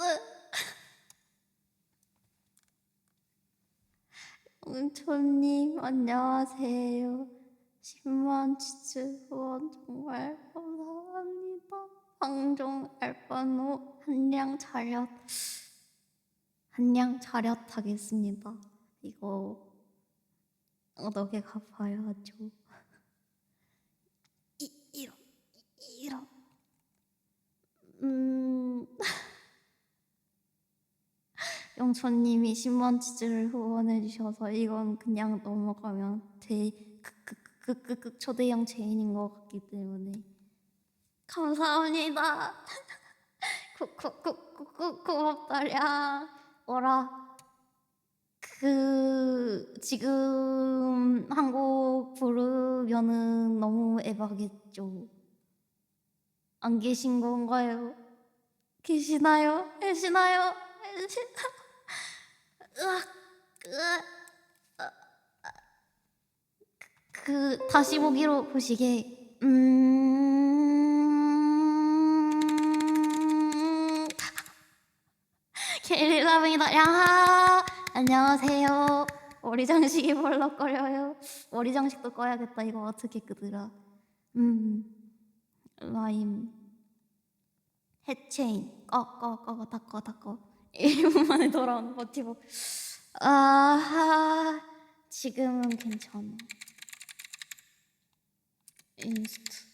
네. 은초님 안녕하세요. 10만 치즈 후원 정말 감사합니다. 방종 알바노 한량 차렷 한량 차렷 하겠습니다. 이거 어떻게 갚아야죠? 이 이런 이런 음. 영초님이 10만 치즈를 후원해 주셔서 이건 그냥 넘어가면 제 극극극극극 초대형 죄인인 것 같기 때문에 감사합니다. 쿠쿠쿠쿠쿠 고맙다랴. 뭐라 그 지금 한곡 부르면은 너무 에바겠죠. 안 계신 건가요? 계시나요? 계시나요? 계시나요? 그 다시 보기로 보시게 음. 게릴라입니다. 야 안녕하세요. 머리 장식이 벌럭거려요. 머리 장식도 꺼야겠다. 이거 어떻게 끄더라? 음. 라임. 해체인. 꺼 꺼꺼 닦어 닦어 1분 만에 돌아온 버티고 아하 지금은 괜찮아. 인스트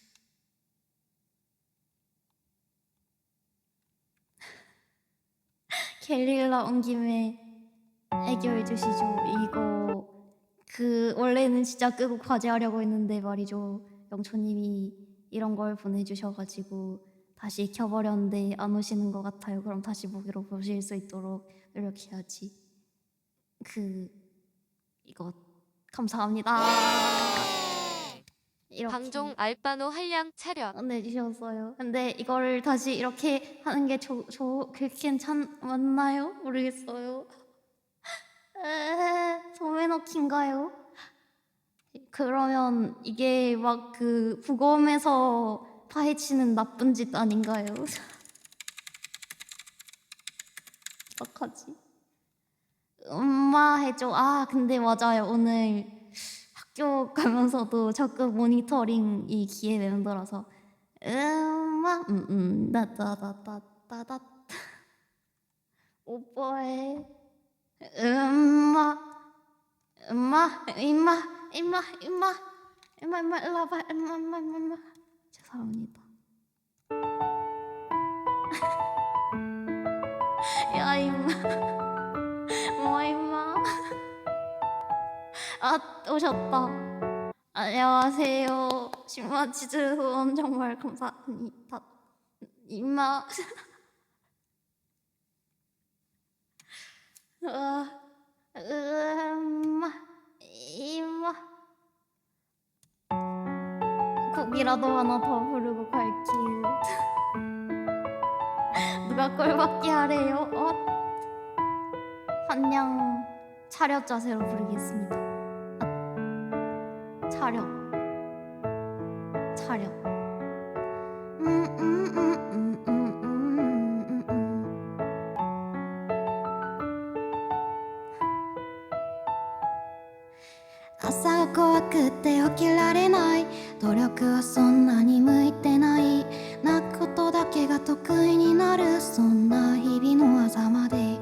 갤릴라 온 김에 해결해 주시죠. 이거 그 원래는 진짜 끄고 과제하려고 했는데 말이죠. 영초님이 이런 걸 보내주셔가지고 다시 켜버렸는데 안 오시는 것 같아요. 그럼 다시 보기로 보실 수 있도록 노력해야지. 그 이거 감사합니다. 이렇게 방종 알바노 한량 차렷 내주셨어요. 근데 이걸 다시 이렇게 하는 게 조, 조, 그 괜찮 맞나요? 모르겠어요. 에, 소매넣기인가요? 그러면 이게 막 그 부검에서 파헤치는 나쁜 짓 아닌가요? 어떡하지? 엄마 해줘. 아 근데 맞아요. 오늘 학교 가면서도 적극 모니터링 이 기회 멤버라서 엄마 음음 나다다다다다 오빠의 엄마 엄마 임마 임마 임마 임마 임마 일로 와봐 임마 임마 임마 죄송합니다. 야 임마. 뭐 임마? 아 오셨다. 안녕하세요. 신마치즈 후원 정말 감사합니다. 임마. 아, 음마 곡이라도 하나 더 부르고 갈게요. 누가 꼴받게 하래요? 어? 한양 차렷 자세로 부르겠습니다. 아, 차렷. 차렷. 음, 음, 음, 음, 努力はそんなに向いてない。泣くことだけが得意になる。そんな日々のあざまで。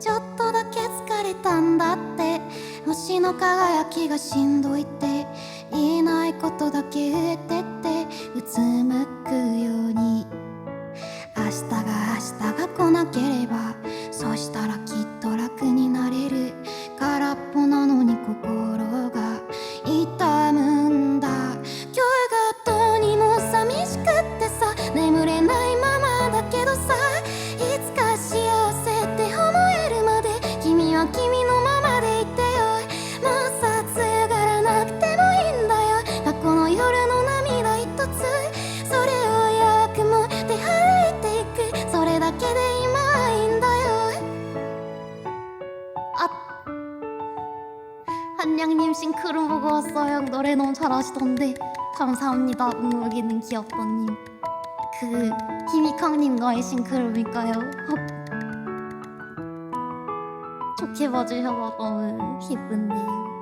ちょっとだけ疲れたんだって。星の輝きがしんどいって。言えないことだけ言えてって。うつむく 한양님 싱크를 보고 왔어요. 노래 너무 잘하시던데 감사합니다. 응, 여기는 귀엽다님. 그 히미캉님과의 싱크로일까요? 좋게 봐주셔서 너무 기쁜데요.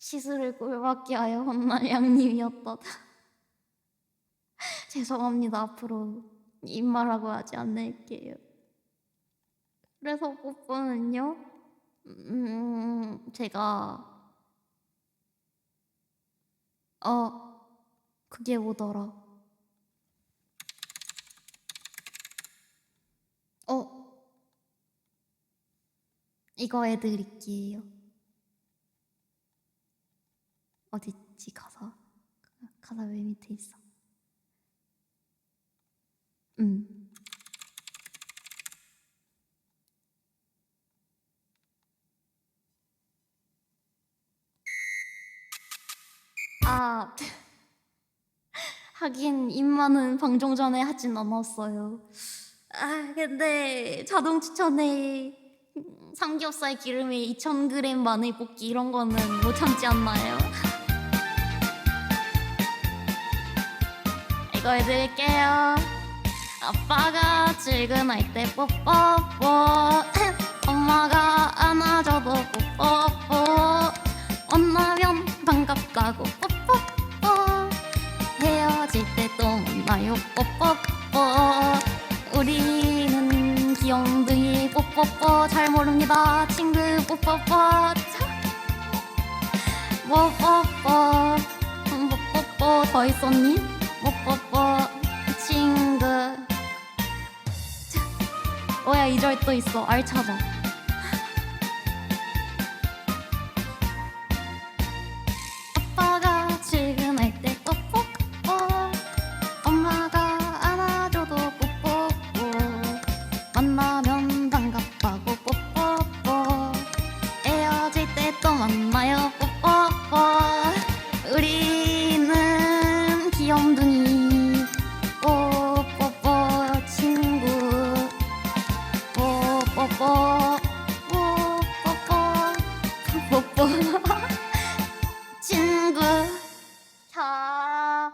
치수를 꼴받게 하여 혼날 양님이었다. 죄송합니다 앞으로 입말하고 하지 않을게요. 그래서 뽀뽀는요? 음 제가 어 그게 뭐더라. 어 이거 해드릴게요 어딨지 가사 가사 왜 밑에 있어 음 아, 하긴 입만은 방송 전에 하진 않았어요. 아, 근데 자동 추천에 삼겹살 기름에 2,000g 마늘 볶기 이런 거는 못 참지 않나요? 이거 해드릴게요. 아빠가 출근할 때 뽀뽀뽀. 엄마가 안아줘도 뽀뽀뽀. 만나면 반갑다고 뽀뽀뽀. 헤어질 때 또 만나요 뽀뽀뽀. 우리는 귀염둥이 뽀뽀뽀. 잘 모릅니다 친구 뽀뽀뽀. 뽀뽀뽀 뽀뽀뽀 더 있었니? 뽀뽀뽀 친구. 뭐야 이절 또 있어. 알차봐 뽀뽀뽀 뽀 뽀뽀. 뽀뽀 친구 자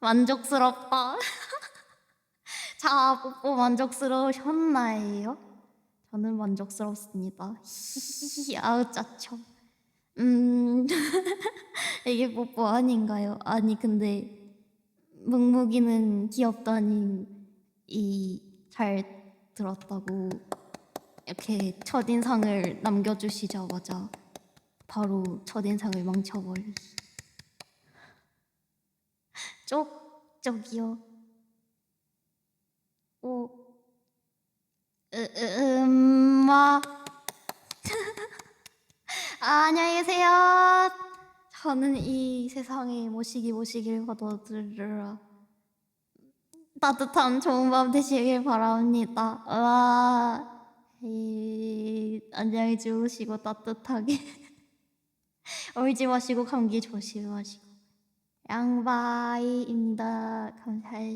만족스럽다. 자 뽀뽀 만족스러우셨나요? 저는 만족스럽습니다. 히히히 아우 짜쳐. 음 이게 뽀뽀 아닌가요? 아니 근데 묵묵이는 귀엽다니 이잘 들었다고 이렇게 첫인상을 남겨주시자마자 바로 첫인상을 망쳐버리. 쪽 쪽이요. 오. 음마. 아, 안녕히 계세요. 저는 이 세상에 모시기 모시길 받아들여라. 따뜻한 좋은 밤 되시길 바랍니다. 와, 에이, 안녕히 주무시고 따뜻하게 울지 마시고 감기 조심하시고 양바이입니다. 감사해요.